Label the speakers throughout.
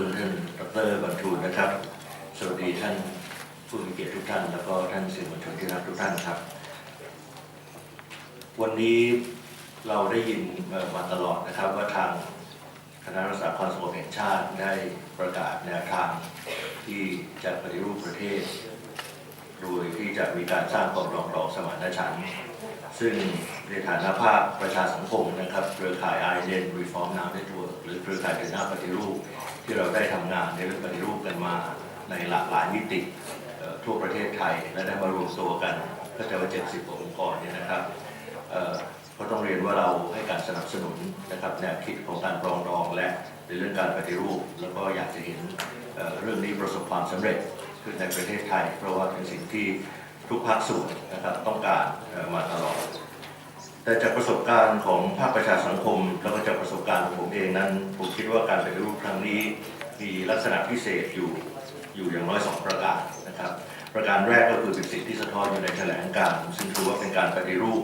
Speaker 1: คุณท่านดรบรรทูลนะครับ สวัสดีท่านผู้มีเกียรติทุกท่าน แล้วก็ท่านสื่อมวลชนที่รักทุกท่านครับ วันนี้เราได้ยินมาตลอดนะครับ ว่าทางคณะรักษาความสงบแห่งชาติได้ประกาศแนวทางที่จะปฏิรูปประเทศ โดยที่จะมีการสร้างความรองดองสมานฉันท์ซึ่งในฐานะภาคประชาสังคมนะครับเครือข่าย i อเดน Reform Now Network หรือเครือข่ายเดินหน้าปฏิรูป ที่เราได้ทำงานในเรื่องปฏิรูปกันมาในหลากหลายมิติทั่วประเทศไทยและได้มารวมตัวกันก็จะว่า70 องค์กรเนี่ยนะครับเอ่อก็ต้องเรียนว่าเราให้การสนับสนุนนะครับแนวคิดของการปรองดองและในเรื่องการปฏิรูป แล้วก็อยากจะเห็นเเรื่องนี้ประสบความสำเร็จขึ้นในประเทศไทย เพราะว่าเป็นสิ่งที่ทุกภาคส่วนนะครับต้องการมาตลอด แต่จากประสบการณ์ของภาคประชาสังคมแล้วก็จากประสบ เองนั้นผมคิดว่าการปฏิรูปครั้งนี้มีลักษณะพิเศษอยู่อยู่อย่างน้อยสองประการนะครับ ประการแรกก็คือเป็นสิ่งที่สะท้อนอยู่ในแถลงการ์ซึ่งถือว่าเป็นการปฏิรูป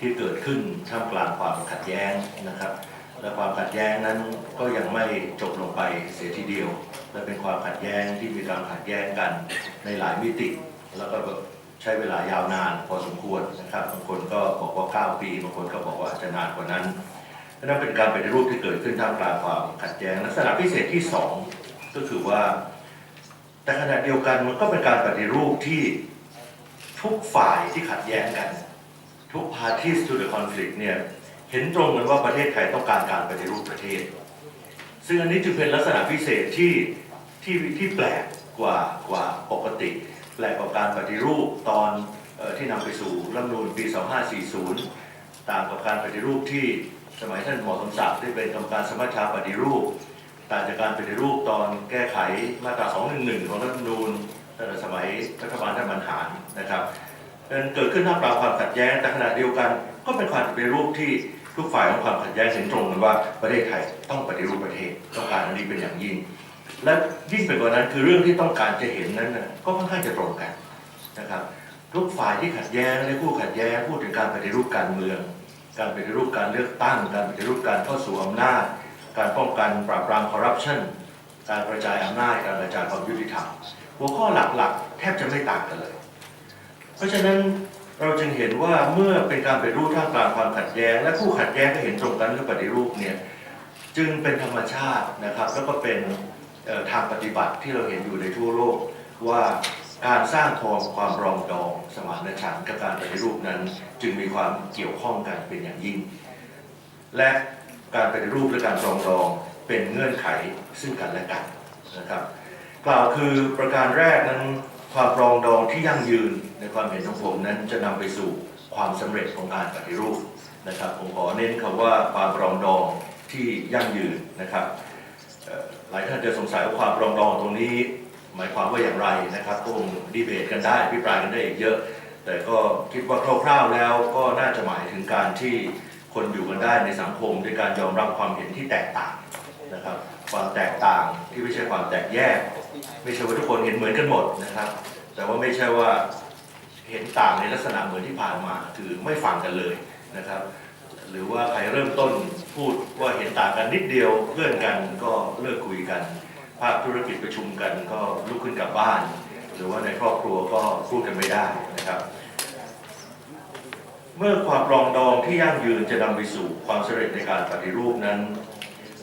Speaker 1: ที่เกิดขึ้นท่ามกลางความขัดแย้งนะครับ และความขัดแย้งนั้นก็ยังไม่จบลงไปเสียทีเดียวและเป็นความขัดแย้งที่มีการขัดแย้งกันในหลายมิติ แล้วก็ใช้เวลายาวนานพอสมควรนะครับบางคนก็บอกว่า 9 ปีบางคนก็บอกว่าจะนานกว่านั้น นั่นเป็นการปฏิรูปที่เกิดขึ้นท่ามกลางความขัดแย้งลักษณะพิเศษที่สองก็คือว่า แต่ขณะเดียวกันมันก็เป็นการปฏิรูปที่ทุกฝ่ายที่ขัดแย้งกัน ทุก parties to the conflict เนี่ยเห็นตรงกันว่าประเทศไทยต้องการการปฏิรูปประเทศ ซึ่งอันนี้จึงเป็นลักษณะพิเศษที่ที่ที่แปลกกว่ากว่าปกติแปลกกว่าการปฏิรูปตอนออที่นำไปสู่รัฐมนูญปี 2540 ต่างกับการปฏิรูปที่ สมัยท่านหมอสมศักดิ์ที่เป็นกรรมการสมัชชาปฏิรูปต่างจากการปฏิรูปตอนแก้ไขมาตรา 211 ของรัฐธรรมนูญตั้งแต่สมัยรัฐบาลท่านบรรหารนะครับเป็นเกิดขึ้นท่ามกลางความขัดแย้งแต่ขณะเดียวกันก็เป็นการปฏิรูปที่ทุกฝ่ายของความขัดแย้งเห็นตรงกันว่าประเทศไทยต้องปฏิรูปประเทศต้องการอันนี้เป็นอย่างยิ่ง และยิ่งไปกว่านั้นคือเรื่องที่ต้องการจะเห็นนั้นก็ค่อนข้างจะตรงกันนะครับทุกฝ่ายที่ขัดแย้งและผู้ขัดแย้งพูดถึงการปฏิรูปการเมือง การปฏิรูปการเลือกตั้ง การปฏิรูปการเข้าสู่อำนาจ การป้องกันปราบปรามคอร์รัปชันการกระจายอำนาจการกระจายความยุติธรรมหัวข้อหลักๆ แทบจะไม่ต่างกันเลย เพราะฉะนั้นเราจึงเห็นว่าเมื่อเป็นการปฏิรูปท่ามกลางความขัดแย้ง และผู้ขัดแย้งก็เห็นตรงกันเรื่องปฏิรูปเนี่ยจึงเป็นธรรมชาตินะครับ แล้วก็เป็นทางปฏิบัติที่เราเห็นอยู่ในทั่วโลกว่า การสร้างความความรองดองสมานฉันท์กับการปฏิรูปนั้นจึงมีความเกี่ยวข้องกันเป็นอย่างยิ่ง และการปฏิรูปและการรองดองเป็นเงื่อนไขซึ่งกันและกันนะครับ กล่าวคือประการแรกนั้นความรองดองที่ยั่งยืนในความเห็นของผมนั้นจะนำไปสู่ความสำเร็จของการปฏิรูปนะครับผมขอเน้นคำว่าความรองดองที่ยั่งยืนนะครับหลายท่านจะสงสัยว่าความรองดองตรงนี้ หมายความว่าอย่างไรนะครับก็คงดีเบตกันได้พิปรายกันได้อีกเยอะ แต่ก็คิดว่าคร่าวๆแล้วก็น่าจะหมายถึงการที่คนอยู่กันได้ในสังคมด้วยการยอมรับความเห็นที่แตกต่างนะครับ ความแตกต่างที่ไม่ใช่ความแตกแยก ไม่ใช่ว่าทุกคนเห็นเหมือนกันหมดนะครับ แต่ว่าไม่ใช่ว่าเห็นต่างในลักษณะเหมือนที่ผ่านมาคือไม่ฟังกันเลยนะครับ หรือว่าใครเริ่มต้นพูดว่าเห็นต่างกันนิดเดียวเพื่อนกันก็เลิกคุยกัน ภาคธุรกิจประชุมกันก็ลุกขึ้นกลับบ้าน หรือว่าในครอบครัวก็พูดกันไม่ได้นะครับ เมื่อความปรองดองที่ยั่งยืนจะนำไปสู่ความสำเร็จในการปฏิรูปนั้น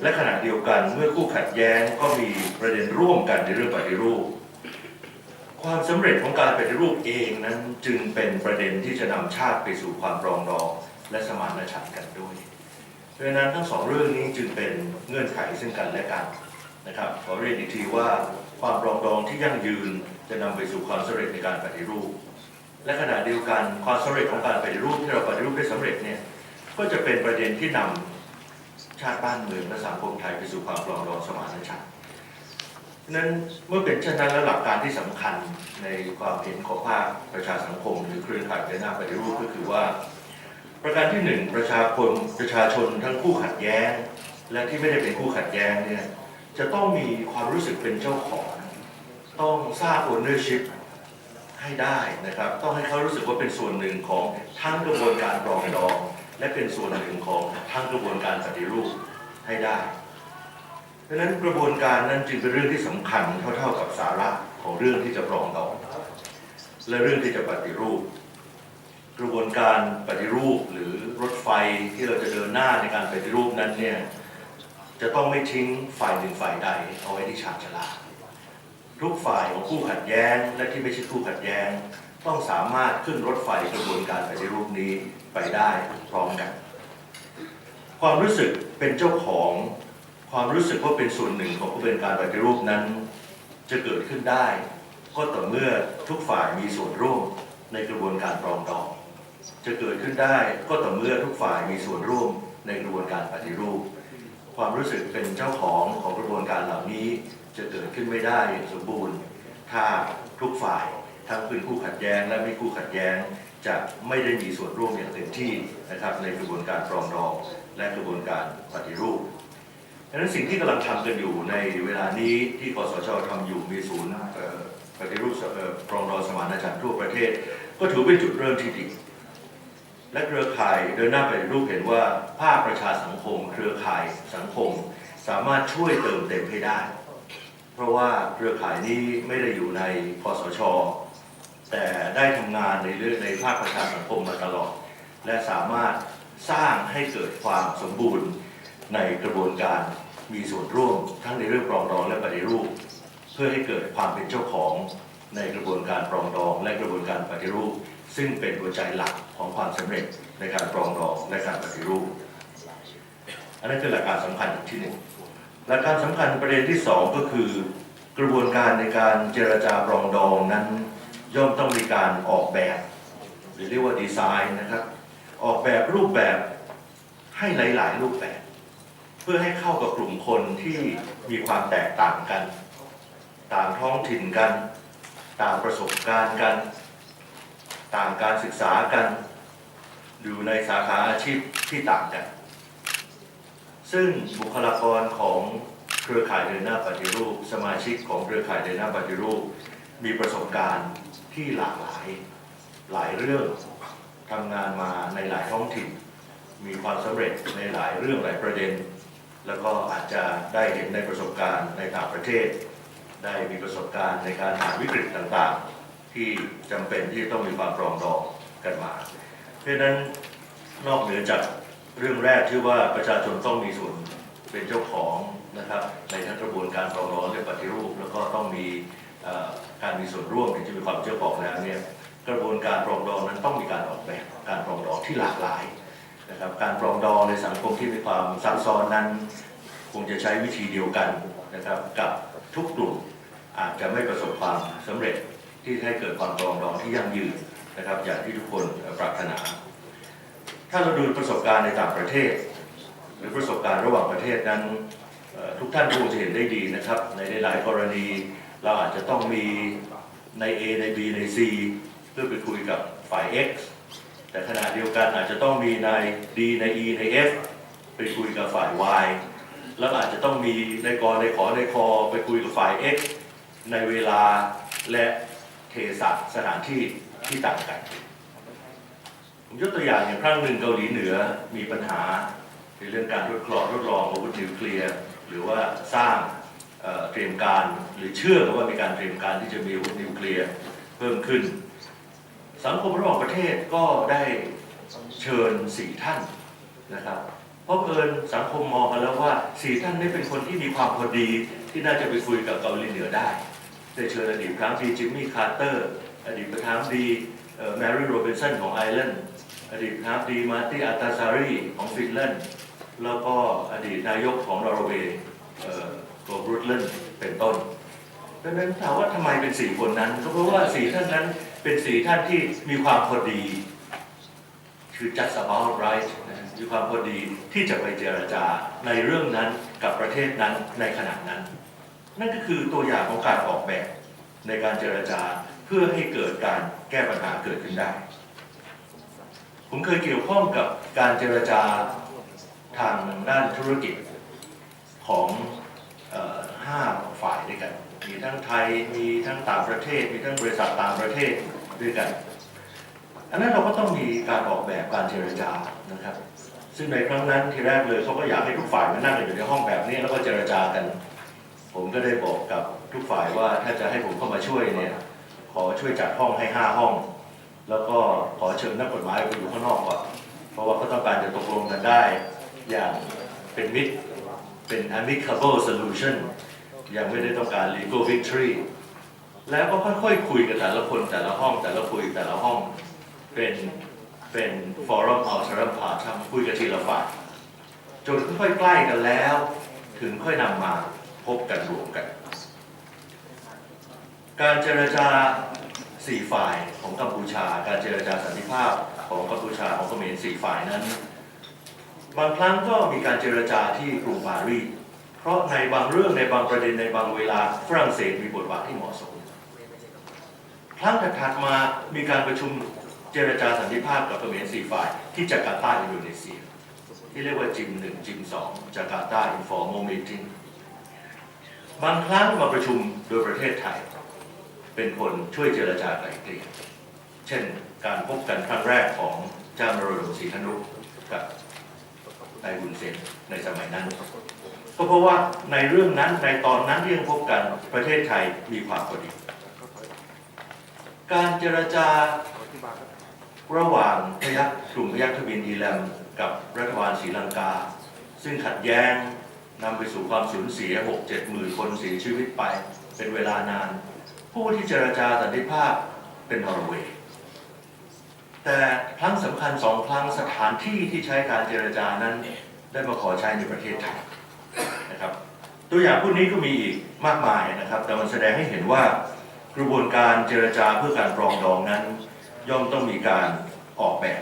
Speaker 1: และขณะเดียวกันเมื่อคู่ขัดแย้งก็มีประเด็นร่วมกันในเรื่องปฏิรูป ความสำเร็จของการปฏิรูปเองนั้นจึงเป็นประเด็นที่จะนำชาติไปสู่ความปรองดองและสมานฉันท์กันด้วยเพราะฉะนั้นทั้งสองเรื่องนี้จึงเป็นเงื่อนไขซึ่งกันและกัน นะครับขอเรียนอีกทีว่าความปรองดองที่ยั่งยืนจะนำไปสู่ความสำเร็จในการปฏิรูป และขณะเดียวกันความสำเร็จของการปฏิรูปที่เราปฏิรูปได้สำเร็จเนี่ยก็จะเป็นประเด็นที่นำชาติบ้านเมืองและสังคมไทยไปสู่ความปรองดองสมานฉันท์นั้นเมื่อเป็นเช่นนั้นแล้วหลักการที่สำคัญในความเห็นของภาคประชาสังคม หรือเครือข่ายเดินหน้าปฏิรูปก็คือว่า ประการที่หนึ่งประชาชนประชาชนทั้งคู่ขัดแย้ง และที่ไม่ได้เป็นคู่ขัดแย้งเนี่ย จะต้องมีความรู้สึกเป็นเจ้าของ ต้องทราบ ownership ให้ได้นะครับ ต้องให้เขารู้สึกว่าเป็นส่วนหนึ่งของทั้งกระบวนการปรองดอง และเป็นส่วนหนึ่งของทั้งกระบวนการปฏิรูปให้ได้ดังนั้นกระบวนการนั้นจึงเป็นเรื่องที่สำคัญเท่าๆกับสาระของเรื่องที่จะปรองดอง และเรื่องที่จะปฏิรูป กระบวนการปฏิรูปหรือรถไฟที่เราจะเดินหน้าในการปฏิรูปนั้นเนี่ย จะต้องไม่ทิ้งฝ่ายหนึ่งฝ่ายใดเอาไว้ที่ชานชลาทุกฝ่ายของคู่ขัดแย้งและที่ไม่ใช่คู่ขัดแย้ง ต้องสามารถขึ้นรถไฟกระบวนการปฏิรูปนี้ไปได้พร้อมกัน ความรู้สึกเป็นเจ้าของความรู้สึกว่าเป็นส่วนหนึ่งของกระบวนการปฏิรูปนั้น จะเกิดขึ้นได้ ก็ต่อเมื่อทุกฝ่ายมีส่วนร่วมในกระบวนการปรองดอง จะเกิดขึ้นได้ก็ต่อเมื่อทุกฝ่ายมีส่วนร่วมในกระบวนการปฏิรูป ความรู้สึกเป็นเจ้าของของกระบวนการเหล่านี้ จะเกิดขึ้นไม่ได้อย่างสมบูรณ์ ถ้าทุกฝ่ายทั้งเป็นคู่ขัดแย้งและไม่คู่ขัดแย้ง จะไม่ได้มีส่วนร่วมอย่างเต็มที่นะครับในกระบวนการปรองดองและกระบวนการปฏิรูปดังนั้นสิ่งที่กำลังทำกันอยู่ในเวลานี้ที่กสชทำอยู่มีศูนย์ปฏิรูปปรองดองสมานฉันท์ทั่วประเทศ ก็ถือเป็นจุดเริ่มที่ดี และเครือข่ายเดินหน้าปรูปเห็นว่าภาคประชาสังคม เครือข่ายสังคม สามารถช่วยเติมเต็มให้ได้ เพราะว่าเครือข่ายนี้ไม่ได้อยู่ในคสชแต่ได้ทำงานในเรื่องในภาคประชาสังคมมาตลอด และสามารถสร้างให้เกิดความสมบูรณ์ในกระบวนการมีส่วนร่วมทั้งในเรื่องปรองดองและปฏิรูป เพื่อให้เกิดความเป็นเจ้าของในกระบวนการปรองดองและกระบวนการปฏิรูป ซึ่งเป็นหัวใจหลักของความสำเร็จในการปรองดองและการปฏิรูป อันนั้นคือหลักการสำคัญที่หนึ่งหลักการสำคัญประเด็นที่สองก็คือกระบวนการในการเจรจาปรองดองนั้นย่อมต้องมีการออกแบบ หรือเรียกว่าดีไซน์นะครับ ออกแบบรูปแบบให้หลาย ๆ รูปแบบ เพื่อให้เข้ากับกลุ่มคนที่มีความแตกต่างกันต่างท้องถิ่นกันต่างประสบการณ์กัน ต่างการศึกษากันอยู่ในสาขาอาชีพที่ต่างกัน ซึ่งบุคลากรของเครือข่ายเดินหน้าปฏิรูป สมาชิกของเครือข่ายเดินหน้าปฏิรูป มีประสบการณ์ที่หลากหลายหลายเรื่องทำงานมาในหลายท้องถิ่น มีความสำเร็จในหลายเรื่องหลายประเด็น แล้วก็อาจจะได้เห็นในประสบการณ์ในต่างประเทศ ได้มีประสบการณ์ในการผ่านวิกฤตต่างๆ ที่จำเป็นที่ต้องมีความปรองดองกันมา เพราะฉะนั้นนอกเหนือจากเรื่องแรกที่ว่าประชาชนต้องมีส่วนเป็นเจ้าของนะครับในทั้งกระบวนการปรองดองและปฏิรูป แล้วก็ต้องมีการมีส่วนร่วมที่จะมีความเจ้าของแล้วเนี่ยกระบวนการปรองดองนั้นต้องมีการออกแบบการปรองดองที่หลากหลายนะครับการปรองดองในสังคมที่มีความซับซ้อนนั้น คงจะใช้วิธีเดียวกันนะครับกับทุกกลุ่มอาจจะไม่ประสบความสำเร็จ ที่ให้เกิดความปรองดองที่ยั่งยืนนะครับ อย่างที่ทุกคนปรารถนา ถ้าเราดูประสบการณ์ในต่างประเทศ หรือประสบการณ์ระหว่างประเทศนั้นทุกท่านคงจะเห็นได้ดีนะครับ ในหลายกรณีเราอาจจะต้องมีใน A ใน B ใน C เพื่อไปคุยกับฝ่าย X แต่ขณะเดียวกันอาจจะต้องมีใน D ใน E ใน F ไปคุยกับฝ่าย Y แล้วอาจจะต้องมีในกรในขอในคอไปคุยกับฝ่าย X ในเวลาและ เทศะสถานที่ที่ต่างกันผมยกตัวอย่างอย่างครั้งหนึ่งเกาหลีเหนือมีปัญหาในเรื่องการทดลองทดลองอาวุธนิวเคลียร์หรือว่าสร้างเตรียมการหรือเชื่อว่ามีการเตรียมการที่จะมีอาวุธนิวเคลียร์เพิ่มขึ้น สังคมระหว่างประเทศก็ได้เชิญสี่ท่านนะครับเพราะเอิญสังคมมองกันแล้วว่าสี่ท่านนี้เป็นคนที่มีความพอดีที่น่าจะไปคุยกับเกาหลีเหนือได้ ได้เชิญอดีตประธานาธิบดีจิมมี่คาร์เตอร์อดีตประธานดีแมรี่โรบินสันของไอร์แลนด์อดีตประธานาธิบดีมาร์ตี้อัตตาซารีของฟินแลนด์แล้วก็อดีตนายกของนอร์เวย์เอ่อโกลบรูทเลนเป็นต้นดังนั้นถามว่าทำไมเป็นสี่คนนั้นก็เพราะว่าสี่ท่านนั้นเป็นสี่ท่านที่มีความพอดี คือ just about right มีความพอดีที่จะไปเจรจาในเรื่องนั้นกับประเทศนั้นในขณะนั้น นั่นก็คือตัวอย่างของการออกแบบในการเจรจาเพื่อให้เกิดการแก้ปัญหาเกิดขึ้นได้ ผมเคยเกี่ยวข้องกับการเจรจาทางด้านธุรกิจของห้าฝ่ายด้วยกัน มีทั้งไทย มีทั้งต่างประเทศ มีทั้งบริษัทต่างประเทศด้วยกัน อันนั้นเราก็ต้องมีการออกแบบการเจรจานะครับ ซึ่งในครั้งนั้นทีแรกเลยเขาก็อยากให้ทุกฝ่ายมานั่งอยู่ในห้องแบบนี้แล้วก็เจรจากัน ผมก็ได้บอกกับทุกฝ่ายว่าถ้าจะให้ผมเข้ามาช่วยเนี่ยขอช่วยจัดห้องให้ห้าห้อง แล้วก็ขอเชิญนักกฎหมายไปอยู่ข้างนอกก่อนเพราะว่าเขาต้องการจะตกลงกันได้ อย่างเป็นมิตรเป็น amicable solution ยังไม่ได้ต้องการ legal victory แล้วก็ค่อยๆคุยกับแต่ละคนแต่ละห้องแต่ละคุยแต่ละห้องเป็นเป็น forum alterum partum คุยกันทีละฝ่ายจนค่อยๆใกล้กันแล้ว ถึงค่อยนำมา พบกันรวมกัน การเจรจาสี่ฝ่ายของกัมพูชา การเจรจาสันติภาพของกัมพูชาของเขมรสี่ฝ่ายนั้น บางครั้งก็มีการเจรจาที่กรุงปารีสเพราะในบางเรื่องในบางประเด็นในบางเวลาฝรั่งเศสมีบทบาทที่เหมาะสมครั้งถัดมามีการประชุมเจรจาสันติภาพกับเขมรสี่ฝ่ายที่จาการ์ตาอินโดนีเซีย ที่เรียกว่าจิมหนึ่งจิมสองจาการ์ตาอินฟอร์มอลมีติ้ง บางครั้งมาประชุมโดยประเทศไทย เป็นคนช่วยเจรจาไกล่เกลี่ยเช่นการพบกันครั้งแรกของเจ้านรดมศรีธนุกับนายบุญเซนในสมัยนั้น ก็เพราะว่าในเรื่องนั้นในตอนนั้นที่ยังพบกันประเทศไทยมีความพอดีการเจรจาระหว่างพยัคฆ์กลุ่มพยัคฆ์ทบินอีแลมกับรัฐบาลศรีลังกา ซึ่งขัดแย้ง นำไปสู่ความสูญเสีย6 7หมื่นคนเสียชีวิตไป เป็นเวลานาน ผู้ที่เจรจาสันติภาพเป็นนอร์เวย์แต่ครั้งสำคัญสองครั้งสถานที่ที่ใช้การเจรจานั้น ได้มาขอใช้ในประเทศไทยนะครับ ตัวอย่างพวกนี้ก็มีอีกมากมายนะครับ แต่มันแสดงให้เห็นว่ากระบวนการเจรจาเพื่อการปรองดองนั้น ย่อมต้องมีการออกแบบ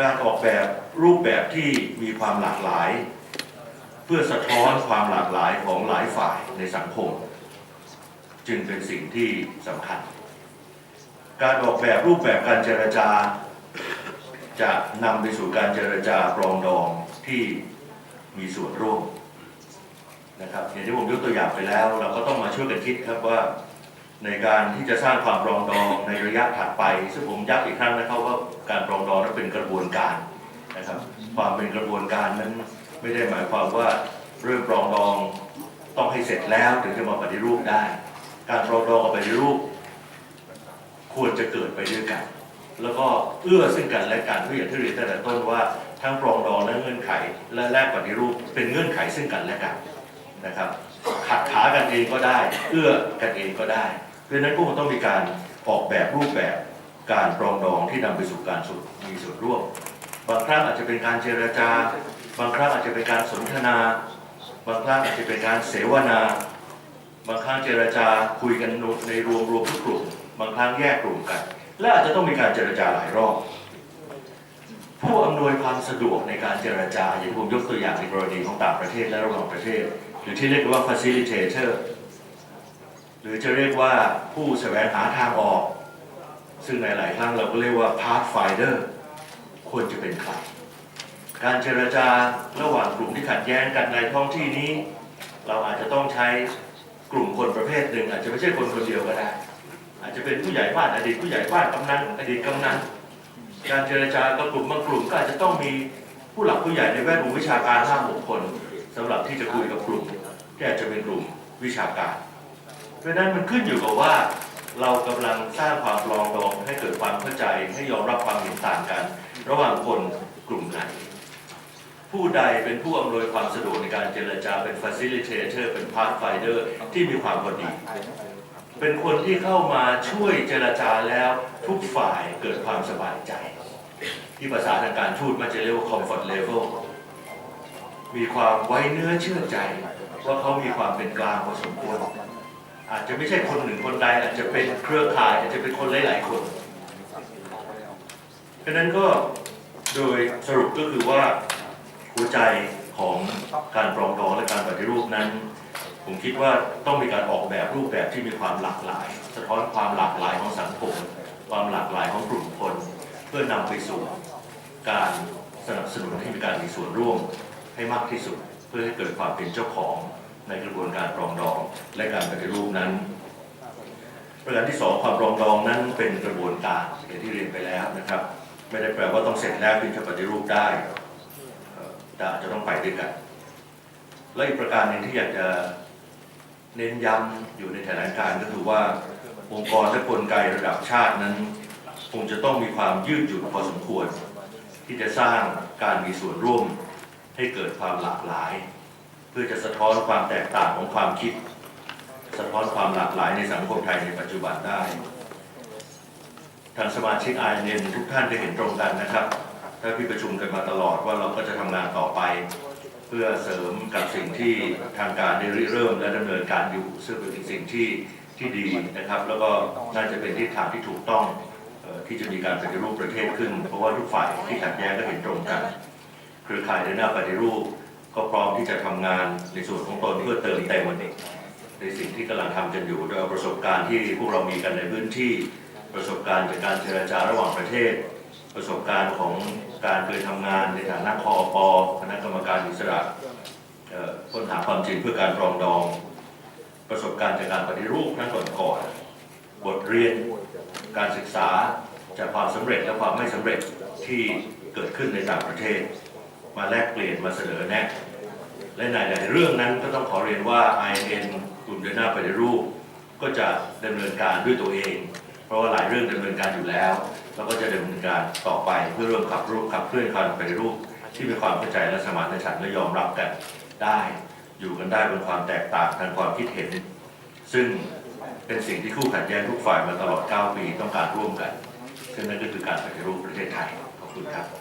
Speaker 1: การออกแบบรูปแบบที่มีความหลากหลาย พื่อสะท้อนความหลากหลายของหลายฝ่ายในสังคม จึงเป็นสิ่งที่สำคัญ การออกแบบรูปแบบการเจรจา จะนำไปสู่การเจรจาปรองดองที่มีส่วนร่วมนะครับอย่างที่ผมยกตัวอย่างไปแล้ว เราก็ต้องมาช่วยกันคิดครับว่าในการที่จะสร้างความปรองดองในระยะถัดไป ซึ่งผมย้ำอีกครั้งนะครับว่าการปรองดองนั้นเป็นกระบวนการนะครับ ความเป็นกระบวนการนั้น ไม่ได้หมายความว่าเรื่องปรองดองต้องให้เสร็จแล้วถึงจะมาปฏิรูปได้ การปรองดองกับปฏิรูป ควรจะเกิดไปด้วยกัน แล้วก็เอื้อซึ่งกันและกันเพื่ออย่างที่เรียนตั้งแต่ต้นว่าทั้งปรองดองและเงื่อนไขและแลกปฏิรูปเป็นเงื่อนไขซึ่งกันและกันนะครับขัดขากันเองก็ได้ เอื้อกันเองก็ได้เพราะนั้นก็คงต้องมีการออกแบบรูปแบบการปรองดองที่นำไปสู่การสุดมีส่วนร่วม บางครั้งอาจจะเป็นการเจรจา บางครั้งอาจจะเป็นการสนทนา บางครั้งอาจจะเป็นการเสวนา บางครั้งเจรจาคุยกันในรวมรวมทุกกลุ่ม บางครั้งแยกกลุ่มกัน และอาจจะต้องมีการเจรจาหลายรอบ ผู้อำนวยความสะดวกในการเจรจาอย่างที่ผมยกตัวอย่างในกรณีของต่างประเทศและระหว่างประเทศ หรือที่เรียกว่า facilitator หรือจะเรียกว่าผู้แสวงหาทางออก ซึ่งในหลายครั้งเราก็เรียกว่า pathfinder ควรจะเป็นใคร การเจรจาระหว่างกลุ่มที่ขัดแย้งกันในท้องที่นี้ เราอาจจะต้องใช้กลุ่มคนประเภทหนึ่ง อาจจะไม่ใช่คนคนเดียวก็ได้ อาจจะเป็นผู้ใหญ่บ้านอดีตผู้ใหญ่บ้านกำนันอดีตกำนันการเจรจากับกลุ่มบางกลุ่มก็อาจจะต้องมีผู้หลักผู้ใหญ่ในแวดวงวิชาการห้าหกคนสำหรับที่จะคุยกับกลุ่มที่อาจจะเป็นกลุ่มวิชาการ เพราะนั้นมันขึ้นอยู่กับว่าเรากำลังสร้างความรองดองให้เกิดความเข้าใจให้ยอมรับความเห็นต่างกัน ระหว่างคนกลุ่มไหน ผู้ใดเป็นผู้อำนวยความสะดวกในการเจรจาเป็น facilitator เป็น pathfinder ที่มีความพอดี เป็นคนที่เข้ามาช่วยเจรจาแล้วทุกฝ่ายเกิดความสบายใจ ที่ภาษาทางการทูตมันจะเรียกว่า comfort level มีความไว้เนื้อเชื่อใจ ว่าเขามีความเป็นกลางพอสมควรอาจจะไม่ใช่คนหนึ่งคนใดอาจจะเป็นเครือข่ายอาจจะเป็นคนหลาย ๆ คนเพราะฉะนั้นก็โดยสรุปก็คือว่า หัวใจของการปรองดองและการปฏิรูปนั้น ผมคิดว่าต้องมีการออกแบบรูปแบบที่มีความหลากหลาย สะท้อนความหลากหลายของสังคม ความหลากหลายของกลุ่มคน เพื่อนำไปสู่การสนับสนุนให้มีการมีส่วนร่วมให้มากที่สุด เพื่อให้เกิดความเป็นเจ้าของในกระบวนการปรองดองและการปฏิรูปนั้นประการที่สองความปรองดองนั้นเป็นกระบวนการอย่างที่เรียนไปแล้วนะครับ ไม่ได้แปลว่าต้องเสร็จแล้วถึงจะปฏิรูปได้ แต่อาจจะต้องไปด้วยกันและอีกประการหนึ่งที่อยากจะเน้นย้ำอยู่ในสถานการก็คือว่าองค์กรและกลไกระดับชาตินั้น คงจะต้องมีความยืดหยุ่นพอสมควร ที่จะสร้างการมีส่วนร่วมให้เกิดความหลากหลาย เพื่อจะสะท้อนความแตกต่างของความคิด สะท้อนความหลากหลายในสังคมไทยในปัจจุบันได้ ทางสมาชิกไอเนนทุกท่านได้เห็นตรงกันนะครับ ถ้าพี่ประชุมกันมาตลอดว่าเราก็จะทำงานต่อไป เพื่อเสริมกับสิ่งที่ทางการได้ริเริ่มและดำเนินการอยู่ ซึ่งเป็นสิ่งที่ที่ดีนะครับ แล้วก็น่าจะเป็นทิศทางที่ถูกต้องที่จะมีการปฏิรูปประเทศขึ้น เพราะว่าทุกฝ่ายที่ขัดแย้งก็เห็นตรงกันเครือข่ายในหน้าปฏิรูป ก็พร้อมที่จะทำงานในส่วนของตนเพื่อเติมเต็มในสิ่งที่กำลังทำกันอยู่โดยประสบการณ์ที่พวกเรามีกันในพื้นที่ประสบการณ์จากการเจรจาระหว่างประเทศ ประสบการณ์ของการเคยทำงานในฐานะคอปคณะกรรมการอิสระค้นหาความจริงเพื่อการปรองดอง ประสบการณ์จากการปฏิรูปครั้งก่อนๆบทเรียนการศึกษาจากความสำเร็จและความไม่สำเร็จที่เกิดขึ้นในต่างประเทศ มาแลกเปลี่ยนมาเสนอแนะ และในหลายเรื่องนั้นก็ต้องขอเรียนว่า IN กลุ่มเดินหน้าปฏิรูป ก็จะดำเนินการด้วยตัวเอง เพราะว่าหลายเรื่องดำเนินการอยู่แล้วแล้วก็จะดำเนินการต่อไปเพื่อร่วมขับรูปขับเคลื่อนการปรูป ที่มีความเข้าใจและสมานฉันท์และยอมรับกันได้ อยู่กันได้บนความแตกต่างทางความคิดเห็น ซึ่งเป็นสิ่งที่คู่ขัดแย้งทุกฝ่ายมาตลอด 9 ปีต้องการร่วมกันซึ่งนั่นก็คือการปฏิรูปประเทศไทยขอบคุณครับ